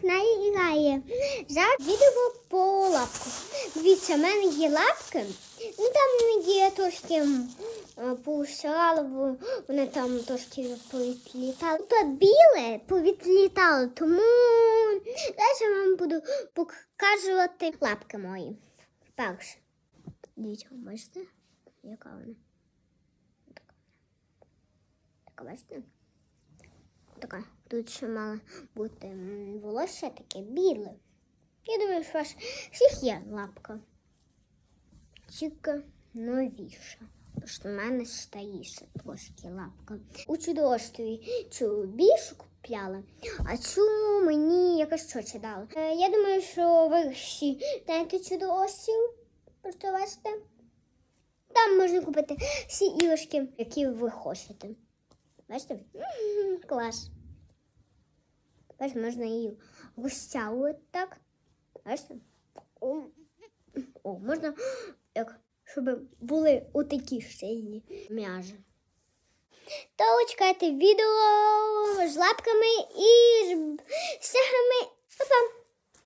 каналі Ігає. Зараз відео по лапку. Дивіться, в мене є лапки. Ну там є трошки е, вони там трошки повідлітали. Тут біле повідлітало, тому я вам буду показувати лапки мої. Перше. Дивіться, бачите, яка вона? Така, бачите? Така. Тут ще мало бути волосся таке біле. Я думаю, що ваш всіх є лапка. Тільки новіша. Тому що в мене старіша трошки лапка. У чудовстві цю більшу купляла, а цю мені якось чоче дали. Е, я думаю, що ви всі знаєте. Просто бачите. Там можна купити всі іграшки, які ви хочете. Бачите? Клас. Бачите, можна її розтягувати так. Бачите? О, О, можна, як, щоб були отакі сильні м'яжі. То чекайте відео з лапками і!